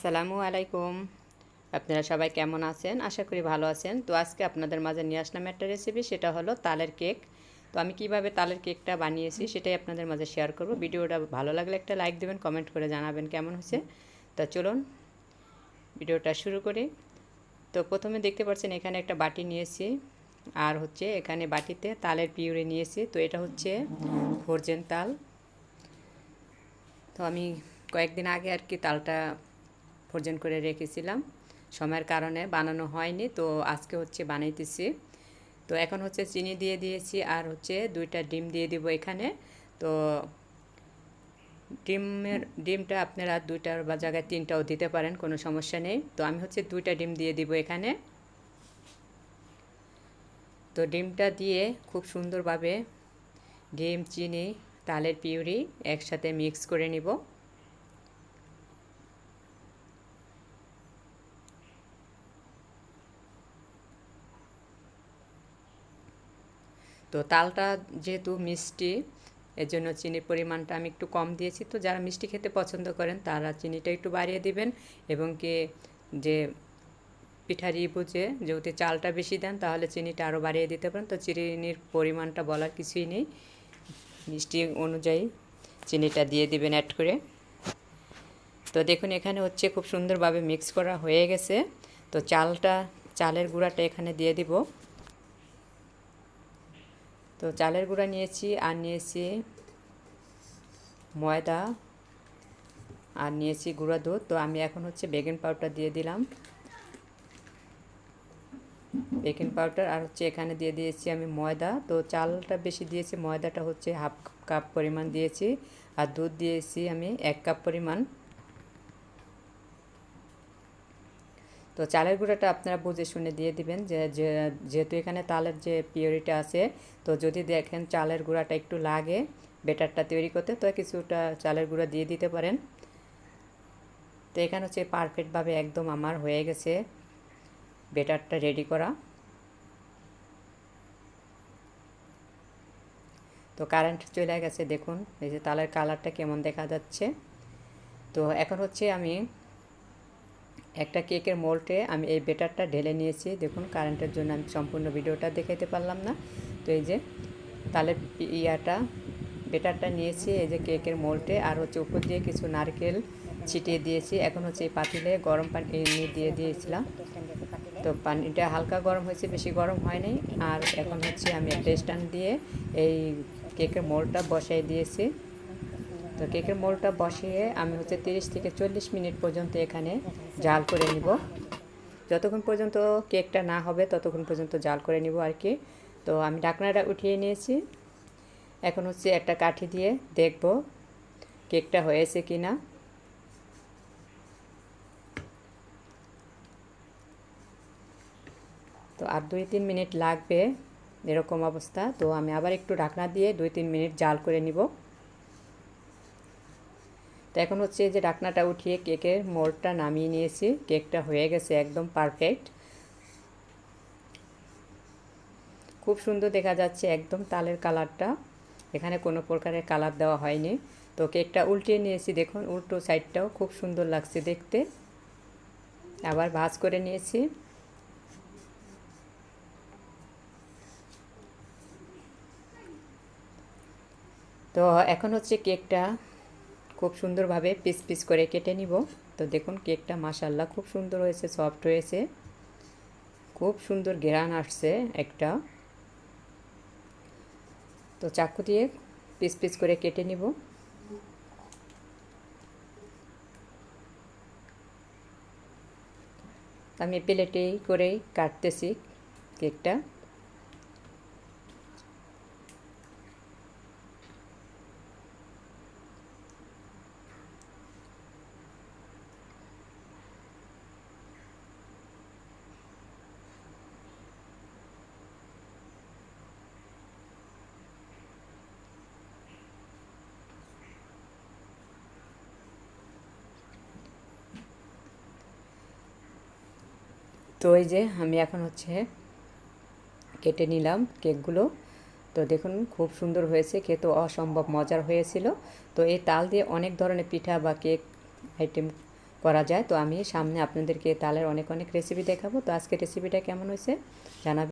আসসালামু আলাইকুম। আপনারা সবাই কেমন আছেন? আশা করি ভালো আছেন। তো আজকে আপনাদের মাঝে নিয়ে আসলাম একটা রেসিপি সেটা হলো তালের কেক। তো আমি কীভাবে তালের কেকটা বানিয়েছি, সেটাই আপনাদের মাঝে শেয়ার করব। ভিডিওটা ভালো লাগলে একটা লাইক দেবেন কমেন্ট করে জানাবেন কেমন হয়েছে। তো চলুন ভিডিওটা শুরু করি। তো প্রথমে দেখতে পাচ্ছেন, এখানে একটা বাটি নিয়েছি। আর হচ্ছে এখানে বাটিতে তালের পিউরি নিয়েছি। তো এটা হচ্ছে ফরজেন তাল। তো আমি কয়েকদিন আগে আর কি তালটা ফোরজেন করে রেখেছিলাম। সময়ের কারণে বানানো হয়নি, তো আজকে হচ্ছে বানাইতেছি। তো এখন হচ্ছে চিনি দিয়ে দিয়েছি আর হচ্ছে দুইটা ডিম দিয়ে দিব এখানে। তো ডিমের, ডিমটা আপনারা দুইটার বা জায়গায় তিনটাও দিতে পারেন, কোনো সমস্যা নেই। তো আমি হচ্ছে দুইটা ডিম দিয়ে দিব এখানে। তো ডিমটা দিয়ে খুব সুন্দরভাবে ডিম, চিনি, তালের পিউরি একসাথে মিক্স করে নিব। তো তালটা যেহেতু মিষ্টি এর জন্য চিনির পরিমাণটা আমি একটু কম দিয়েছি। তো যারা মিষ্টি খেতে পছন্দ করেন, তারা চিনিটা একটু বাড়িয়ে দিবেন এবং কি যে পিঠার বুঝে যেহেতু চালটা বেশি দেন, তাহলে চিনিটা আরও বাড়িয়ে দিতে পারেন। তো চিনির পরিমাণটা বলার কিছুই নেই। মিষ্টি অনুযায়ী চিনিটা দিয়ে দিবেন অ্যাড করে। তো দেখুন, এখানে হচ্ছে খুব সুন্দরভাবে মিক্স করা হয়ে গেছে। তো চালটা, চালের গুঁড়াটা এখানে দিয়ে দিব। তো চালের গুঁড়া নিয়েছি আর নিয়েছি ময়দা আর নিয়েছি গুঁড়া দুধ। তো আমি এখন হচ্ছে বেকিং পাউডার দিয়ে দিলাম। বেকিং পাউডার আর হচ্ছে এখানে দিয়ে দিয়েছি আমি ময়দা। তো চালটা বেশি দিয়েছি, ময়দাটা হচ্ছে হাফ কাপ পরিমাণ দিয়েছি। আর দুধ দিয়েছি আমি এক কাপ পরিমাণ। তো চালের গুঁড়াটা আপনারা বুঝে শুনে দিয়ে দিবেন যে যেহেতু এখানে তালের যে পিওরিটা আছে, তো যদি দেখেন চালের গুঁড়াটা একটু লাগে বেটারটা তৈরি করতে, তো কিছুটা চালের গুঁড়া দিয়ে দিতে পারেন। তো এখানে হচ্ছে পারফেক্টভাবে একদম আমার হয়ে গেছে বেটারটা রেডি করা। তো কারেন্ট চলে গেছে, দেখুন, এই যে তালের কালারটা কেমন দেখা যাচ্ছে। তো এখন হচ্ছে আমি একটা কেকের মোল্টে আমি এই বেটারটা ঢেলে নিয়েছি। দেখুন, কারেন্টের জন্য আমি সম্পূর্ণ ভিডিওটা দেখাতে পারলাম না। তো এই যে তালের ইয়াটা, বেটারটা নিয়েছি, এই যে কেকের মোল্টে। আর হচ্ছে উপর দিয়ে কিছু নারকেল ছিটিয়ে দিয়েছি। এখন হচ্ছে এই পাতিলে গরম পানি দিয়ে দিয়েছিলাম। তো পানিটা হালকা গরম হয়েছে, বেশি গরম হয়নি। আর এখন হচ্ছে আমি একটা স্ট্যান্ড দিয়ে এই কেকের মোলটা বসাই দিয়েছি। তো কেকের মোলটা বসিয়ে আমি হচ্ছে তিরিশ থেকে চল্লিশ মিনিট পর্যন্ত এখানে জাল করে নিব। যতক্ষণ পর্যন্ত কেকটা না হবে ততক্ষণ পর্যন্ত জাল করে নিব আর কি। তো আমি ঢাকনাটা উঠিয়ে নিয়েছি। এখন হচ্ছে একটা কাঠি দিয়ে দেখব কেকটা হয়েছে কি না তো আর দুই তিন মিনিট লাগবে এরকম অবস্থা। তো আমি আবার একটু ঢাকনা দিয়ে দুই তিন মিনিট জাল করে নিব। তো এখন হচ্ছে যে ঢাকনাটা উঠিয়ে কেকের মোড়টা নামিয়ে নিয়েছি। কেকটা হয়ে গেছে একদম পারফেক্ট খুব সুন্দর দেখা যাচ্ছে একদম তালের কালারটা। এখানে কোনো প্রকারের কালার দেওয়া হয়নি। তো কেকটা উল্টিয়ে নিয়েছি, দেখুন উল্টো সাইডটাও খুব সুন্দর লাগছে দেখতে। আবার ভাজ করে নিয়েছি। তো এখন হচ্ছে কেকটা খুব সুন্দরভাবে পিস পিস করে কেটে নিব। তো দেখুন কেকটা মাসাল্লাহ খুব সুন্দর হয়েছে, সফট হয়েছে। খুব সুন্দর ঘেরান আসছে একটা। তো চাকু দিয়ে পিস পিস করে কেটে নিব। আমি প্লেটেই করেই কাটতেছি কেকটা। তো এই যে আমি এখন হচ্ছে কেটে নিলাম কেকগুলো। তো দেখুন খুব সুন্দর হয়েছে, খেতে অসম্ভব মজার হয়েছিল। তো এই তাল দিয়ে অনেক ধরনের পিঠা বা কেক আইটেম করা যায়। তো আমি সামনে আপনাদেরকে তালের অনেক অনেক রেসিপি দেখাবো। তো আজকে রেসিপিটা কেমন হয়েছে জানাবেন